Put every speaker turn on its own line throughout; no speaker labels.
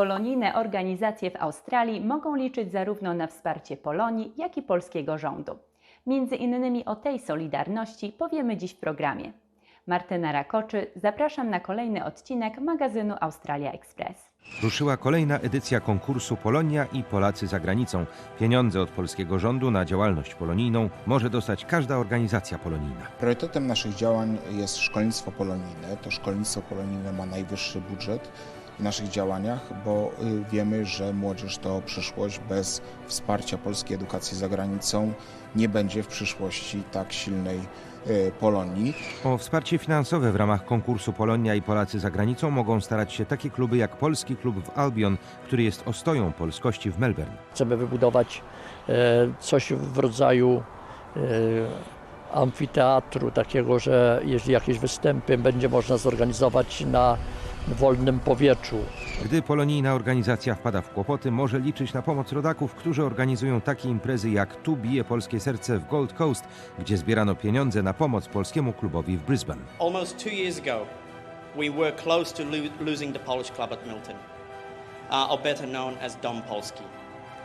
Polonijne organizacje w Australii mogą liczyć zarówno na wsparcie Polonii, jak i polskiego rządu. Między innymi o tej solidarności powiemy dziś w programie. Martyna Rakoczy, zapraszam na kolejny odcinek magazynu Australia Express.
Ruszyła kolejna edycja konkursu Polonia i Polacy za granicą. Pieniądze od polskiego rządu na działalność polonijną może dostać każda organizacja polonijna.
Priorytetem naszych działań jest szkolnictwo polonijne. To szkolnictwo polonijne ma najwyższy budżet w naszych działaniach, bo y, wiemy, że młodzież to przyszłość. Bez wsparcia polskiej edukacji za granicą nie będzie w przyszłości tak silnej y, Polonii.
O wsparcie finansowe w ramach konkursu Polonia i Polacy za granicą mogą starać się takie kluby jak Polski Klub w Albion, który jest ostoją polskości w Melbourne.
Chcemy wybudować e, coś w rodzaju e, amfiteatru, takiego, że jeśli jakieś występy będzie można zorganizować na wolnym powietrzu.
Gdy polonijna organizacja wpada w kłopoty, może liczyć na pomoc rodaków, którzy organizują takie imprezy jak Tu bije polskie serce w Gold Coast, gdzie zbierano pieniądze na pomoc polskiemu klubowi w Brisbane.
Almost two years ago, we were close to lo- losing the Polish club at Milton, uh, or better known as Dom Polski.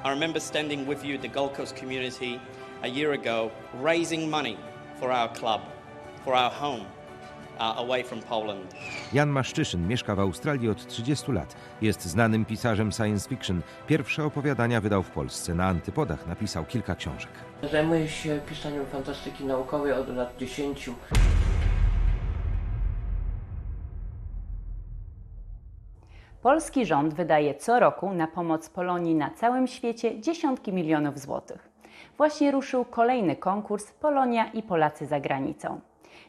I remember standing with you, the Gold Coast community, a year ago, raising money for our club, for our home,
Jan Maszczyszyn mieszka w Australii od 30 lat. Jest znanym pisarzem science fiction. Pierwsze opowiadania wydał w Polsce. Na Antypodach napisał kilka książek.
Zajmuję się pisaniem fantastyki naukowej od lat 10.
Polski rząd wydaje co roku na pomoc Polonii na całym świecie dziesiątki milionów złotych. Właśnie ruszył kolejny konkurs Polonia i Polacy za granicą.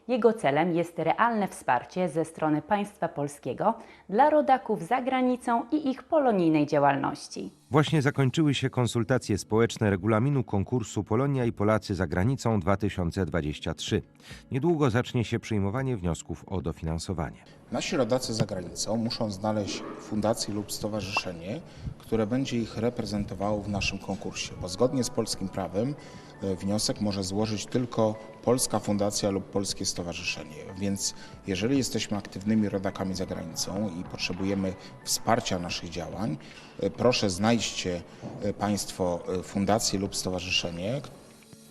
Jego celem jest realne wsparcie ze strony państwa polskiego dla rodaków za granicą i ich polonijnej działalności.
Właśnie zakończyły się konsultacje społeczne regulaminu konkursu Polonia i Polacy za granicą 2023. Niedługo zacznie się przyjmowanie wniosków o dofinansowanie.
Nasi rodacy za granicą muszą znaleźć fundację lub stowarzyszenie, które będzie ich reprezentowało w naszym konkursie, bo zgodnie z polskim prawem e, wniosek może złożyć tylko polska fundacja lub polskie stowarzyszenie. Więc jeżeli jesteśmy aktywnymi rodakami za granicą i potrzebujemy wsparcia naszych działań, e, proszę znajdźcie e, Państwo e, fundację lub stowarzyszenie,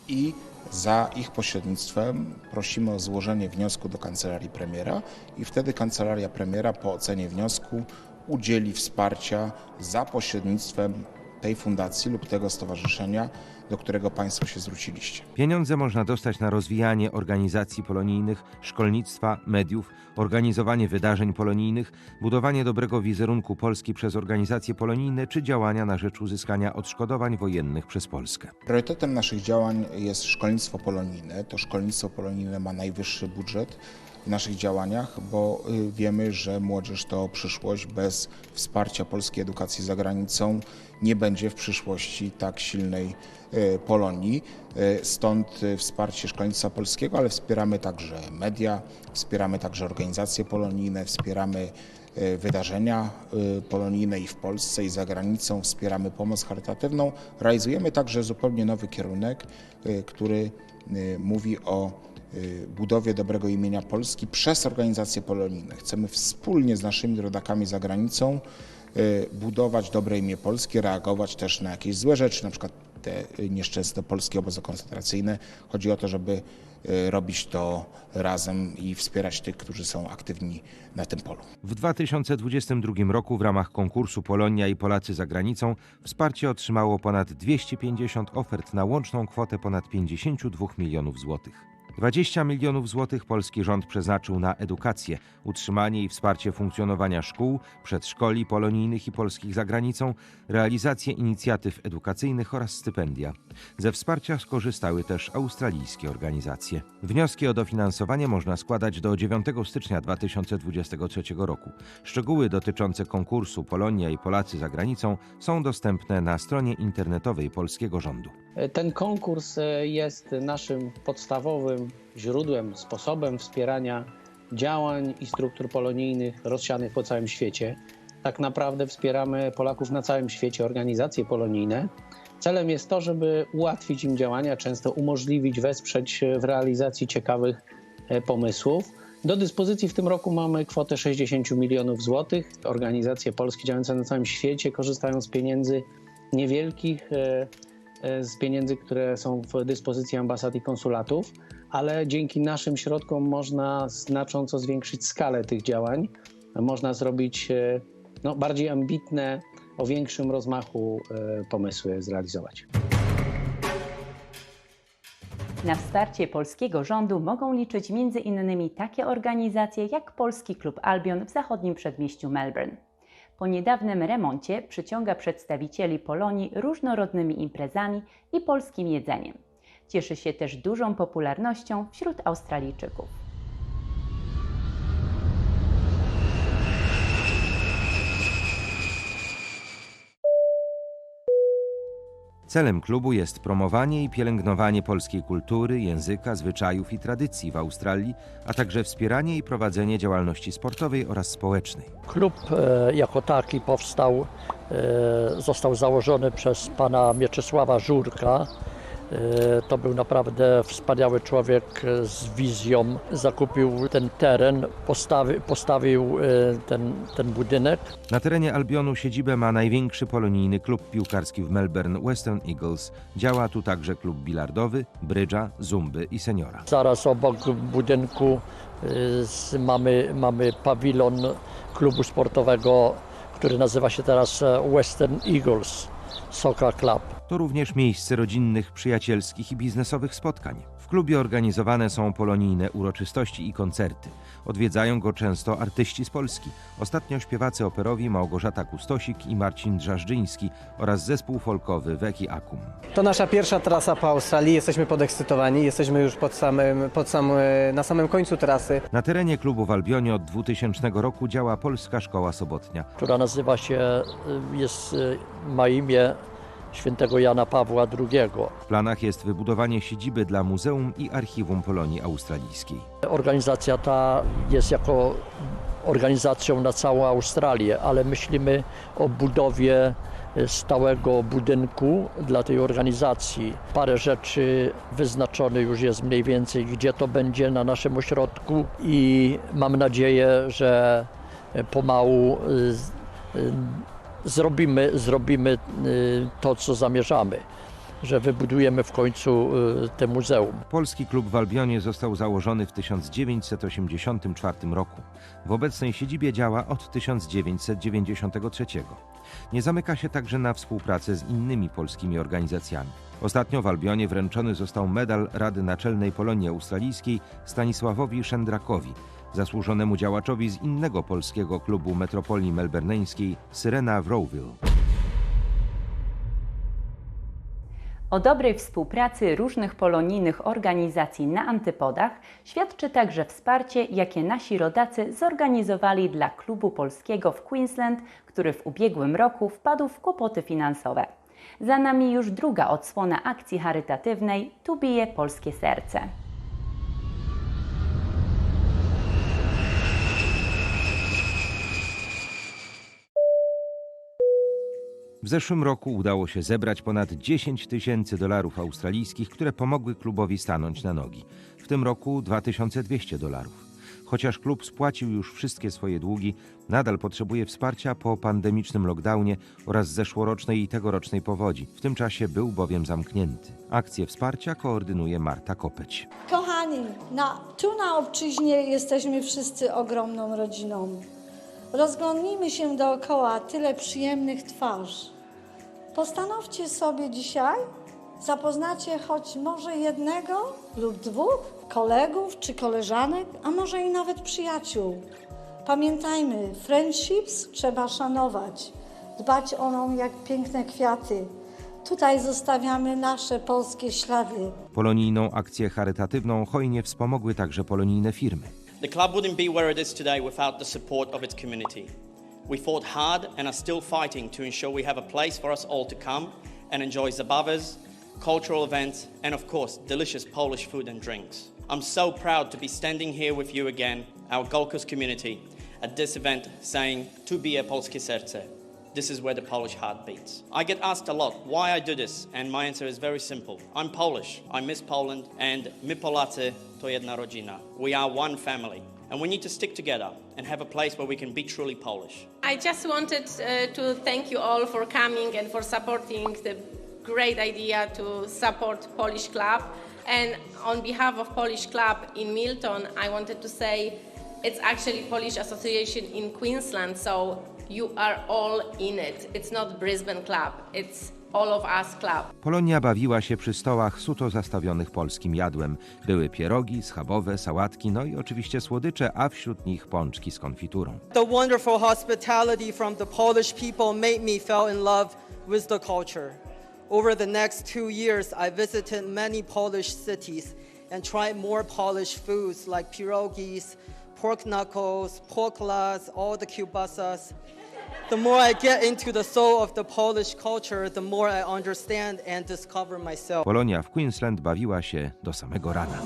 i za ich pośrednictwem prosimy o złożenie wniosku do kancelarii premiera i wtedy kancelaria premiera po ocenie wniosku udzieli wsparcia za pośrednictwem tej fundacji lub tego stowarzyszenia, do którego Państwo się zwróciliście.
Pieniądze można dostać na rozwijanie organizacji polonijnych, szkolnictwa, mediów, organizowanie wydarzeń polonijnych, budowanie dobrego wizerunku Polski przez organizacje polonijne czy działania na rzecz uzyskania odszkodowań wojennych przez Polskę.
Priorytetem naszych działań jest szkolnictwo polonijne. To szkolnictwo polonijne ma najwyższy budżet w naszych działaniach, bo y, wiemy, że młodzież to przyszłość. Bez wsparcia polskiej edukacji za granicą nie będzie w przyszłości tak silnej y, Polonii. Y, Stąd wsparcie szkolnictwa polskiego, ale wspieramy także media, wspieramy także organizacje polonijne, wspieramy wydarzenia polonijne i w Polsce i za granicą, wspieramy pomoc charytatywną. Realizujemy także zupełnie nowy kierunek, który mówi o budowie dobrego imienia Polski przez organizacje polonijne. Chcemy wspólnie z naszymi rodakami za granicą y, budować dobre imię Polski, reagować też na jakieś złe rzeczy, na przykład te y, nieszczęsne polskie obozy koncentracyjne. Chodzi o to, żeby y, robić to razem i wspierać tych, którzy są aktywni na tym polu.
W 2022 roku w ramach konkursu Polonia i Polacy za granicą wsparcie otrzymało ponad 250 ofert na łączną kwotę ponad 52 milionów złotych. 20 milionów złotych polski rząd przeznaczył na edukację, utrzymanie i wsparcie funkcjonowania szkół, przedszkoli polonijnych i polskich za granicą, realizację inicjatyw edukacyjnych oraz stypendia. Ze wsparcia skorzystały też australijskie organizacje. Wnioski o dofinansowanie można składać do 9 stycznia 2023 roku. Szczegóły dotyczące konkursu Polonia i Polacy za granicą są dostępne na stronie internetowej polskiego rządu.
Ten konkurs e, jest naszym podstawowym źródłem, sposobem wspierania działań i struktur polonijnych rozsianych po całym świecie. Tak naprawdę wspieramy Polaków na całym świecie, organizacje polonijne. Celem jest to, żeby ułatwić im działania, często umożliwić, wesprzeć w realizacji ciekawych e, pomysłów. Do dyspozycji w tym roku mamy kwotę 60 milionów złotych. Organizacje polskie działające na całym świecie korzystają z pieniędzy niewielkich, e, e, z pieniędzy, które są w dyspozycji ambasad i konsulatów, ale dzięki naszym środkom można znacząco zwiększyć skalę tych działań. Można zrobić e, no, bardziej ambitne, o większym rozmachu e, pomysły zrealizować.
Na wsparcie polskiego rządu mogą liczyć m.in. takie organizacje jak Polski Klub Albion w zachodnim przedmieściu Melbourne. Po niedawnym remoncie przyciąga przedstawicieli Polonii różnorodnymi imprezami i polskim jedzeniem. Cieszy się też dużą popularnością wśród Australijczyków.
Celem klubu jest promowanie i pielęgnowanie polskiej kultury, języka, zwyczajów i tradycji w Australii, a także wspieranie i prowadzenie działalności sportowej oraz społecznej.
Klub e, jako taki powstał, e, został założony przez pana Mieczysława Żurka. E, To był naprawdę wspaniały człowiek z wizją. Zakupił ten teren, postawi, postawił e, ten, ten budynek.
Na terenie Albionu siedzibę ma największy polonijny klub piłkarski w Melbourne Western Eagles. Działa tu także klub bilardowy, brydża, zumby i seniora.
Zaraz obok budynku e, mamy, mamy pawilon klubu sportowego, który nazywa się teraz Western Eagles Soccer Club.
To również miejsce rodzinnych, przyjacielskich i biznesowych spotkań. W klubie organizowane są polonijne uroczystości i koncerty. Odwiedzają go często artyści z Polski. Ostatnio śpiewacy operowi Małgorzata Kustosik i Marcin Drzażdżyński oraz zespół folkowy Weki Akum.
To nasza pierwsza trasa po Australii. Jesteśmy podekscytowani. Jesteśmy już pod samym, pod sam, na samym końcu trasy.
Na terenie klubu w Albionie od 2000 roku działa Polska Szkoła Sobotnia.
która nazywa się, jest, ma imię świętego Jana Pawła II.
W planach jest wybudowanie siedziby dla Muzeum i Archiwum Polonii Australijskiej.
Organizacja ta jest jako organizacją na całą Australię, ale myślimy o budowie y, stałego budynku dla tej organizacji. Parę rzeczy wyznaczone już jest mniej więcej, gdzie to będzie na naszym ośrodku i mam nadzieję, że pomału z- y, zrobimy, zrobimy y, to, co zamierzamy, że wybudujemy w końcu y, te muzeum.
Polski klub w Albionie został założony w 1984 roku. W obecnej siedzibie działa od 1993. Nie zamyka się także na współpracę z innymi polskimi organizacjami. Ostatnio w Albionie wręczony został medal Rady Naczelnej Polonii Australijskiej Stanisławowi Szendrakowi, zasłużonemu działaczowi z innego polskiego klubu metropolii melberneńskiej Syrena w Rowville.
O dobrej współpracy różnych polonijnych organizacji na antypodach świadczy także wsparcie, jakie nasi rodacy zorganizowali dla klubu polskiego w Queensland, który w ubiegłym roku wpadł w kłopoty finansowe. Za nami już druga odsłona akcji charytatywnej Tu bije polskie serce.
W zeszłym roku udało się zebrać ponad 10 tysięcy dolarów australijskich, które pomogły klubowi stanąć na nogi. W tym roku 2200 dolarów. Chociaż klub spłacił już wszystkie swoje długi, nadal potrzebuje wsparcia po pandemicznym lockdownie oraz zeszłorocznej i tegorocznej powodzi. W tym czasie był bowiem zamknięty. Akcję wsparcia koordynuje Marta Kopeć.
Kochani, na, tu na obczyźnie jesteśmy wszyscy ogromną rodziną. Rozglądnijmy się dookoła, tyle przyjemnych twarzy. Postanowcie sobie dzisiaj, zapoznacie choć może jednego lub dwóch kolegów czy koleżanek, a może i nawet przyjaciół. Pamiętajmy, friendships trzeba szanować, dbać o nią jak piękne kwiaty. Tutaj zostawiamy nasze polskie ślady.
Polonijną akcję charytatywną hojnie wspomogły także polonijne firmy.
The club wouldn't be where it is today without the support of its community. We fought hard and are still fighting to ensure we have a place for us all to come and enjoy zabavas, cultural events, and of course, delicious Polish food and drinks. I'm so proud to be standing here with you again, our Gold Coast community, at this event saying, Tu bije polskie serce. This is where the Polish heart beats. I get asked a lot why I do this, and my answer is very simple. I'm Polish, I miss Poland, and my Polacy to jedna rodzina. We are one family. And we need to stick together and have a place where we can be truly Polish.
I just wanted uh, to thank you all for coming and for supporting the great idea to support Polish Club. And on behalf of Polish Club in Milton, I wanted to say it's actually Polish Association in Queensland, so you are all in it. It's not Brisbane Club, it's all of us club.
Polonia bawiła się przy stołach suto zastawionych polskim jadłem. Były pierogi, schabowe, sałatki, no i oczywiście słodycze, a wśród nich pączki z konfiturą.
The wonderful hospitality from the Polish people made me fall in love with the culture. Over the next two years, I visited many Polish cities and tried more Polish foods like pierogis, pork knuckles, porklas, all the kielbasas. The more I get into the soul of the Polish culture, the more I understand and discover myself.
Polonia w Queensland bawiła się do samego rana.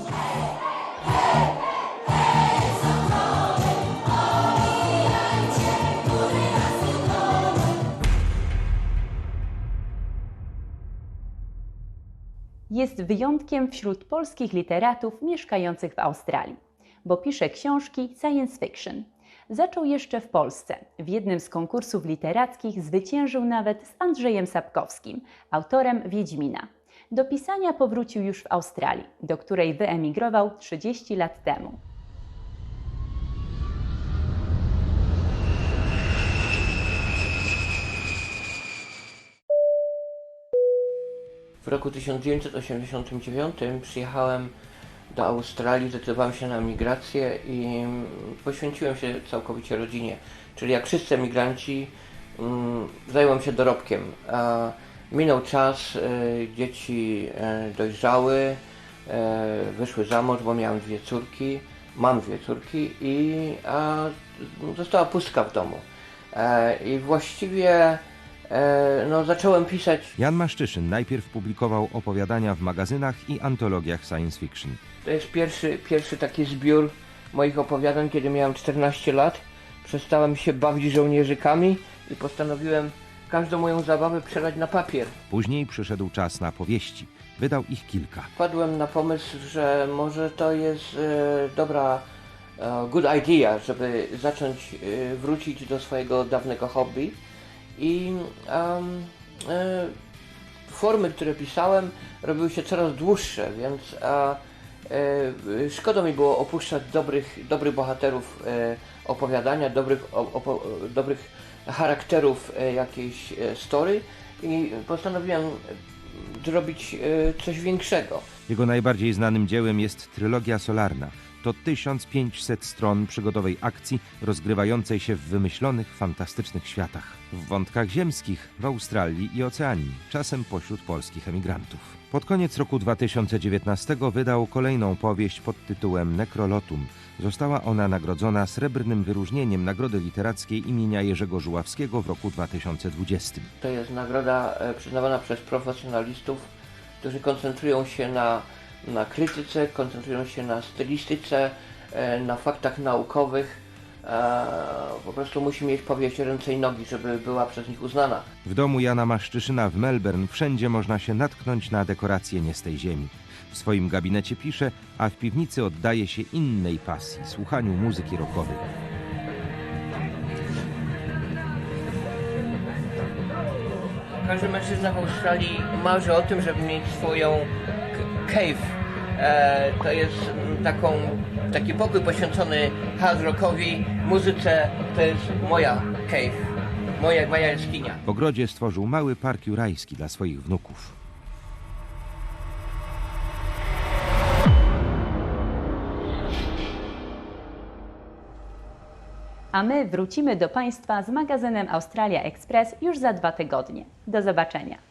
Jest wyjątkiem wśród polskich literatów mieszkających w Australii, bo pisze książki science fiction. Zaczął jeszcze w Polsce. W jednym z konkursów literackich zwyciężył nawet z Andrzejem Sapkowskim, autorem Wiedźmina. Do pisania powrócił już w Australii, do której wyemigrował 30 lat temu.
W roku 1989 przyjechałem do Australii, zdecydowałem się na migrację i poświęciłem się całkowicie rodzinie. Czyli jak wszyscy emigranci mm, zająłem się dorobkiem. Minął czas, e, dzieci e, dojrzały, e, wyszły za mąż, bo miałem dwie córki, mam dwie córki i została pustka w domu. I właściwie no, zacząłem pisać
Jan Maszczyszyn najpierw publikował opowiadania w magazynach i antologiach science fiction.
To jest pierwszy, pierwszy taki zbiór moich opowiadań, kiedy miałem 14 lat. Przestałem się bawić żołnierzykami i postanowiłem każdą moją zabawę przelać na papier.
Później przyszedł czas na powieści. Wydał ich kilka.
Wpadłem na pomysł, że może to jest e, dobra e, good idea, żeby zacząć e, wrócić do swojego dawnego hobby i e, formy, które pisałem, robiły się coraz dłuższe, więc szkoda mi było opuszczać dobrych, dobrych bohaterów e, opowiadania, dobrych, opo, dobrych charakterów e, jakiejś e, story i postanowiłem zrobić e, coś większego.
Jego najbardziej znanym dziełem jest trylogia solarna. To 1500 stron przygodowej akcji rozgrywającej się w wymyślonych, fantastycznych światach. W wątkach ziemskich, w Australii i Oceanii, czasem pośród polskich emigrantów. Pod koniec roku 2019 wydał kolejną powieść pod tytułem Nekrolotum. Została ona nagrodzona srebrnym wyróżnieniem Nagrody Literackiej imienia Jerzego Żuławskiego w roku 2020.
To jest nagroda e, przyznawana przez profesjonalistów, którzy koncentrują się na, na krytyce, koncentrują się na stylistyce, e, na faktach naukowych. Po prostu musi mieć powieść ręce i nogi, żeby była przez nich uznana.
W domu Jana Maszczyszyna w Melbourne wszędzie można się natknąć na dekoracje nie z tej ziemi. W swoim gabinecie pisze, a w piwnicy oddaje się innej pasji słuchaniu muzyki rockowej.
Każdy mężczyzna w Australii marzy o tym, żeby mieć swoją cave. E, to jest mm, taką, taki pokój poświęcony hard rockowi, muzyce. To jest moja cave, moja, moja jaskinia.
W ogrodzie stworzył mały park jurajski dla swoich wnuków.
A my wrócimy do Państwa z magazynem Australia Express już za dwa tygodnie. Do zobaczenia.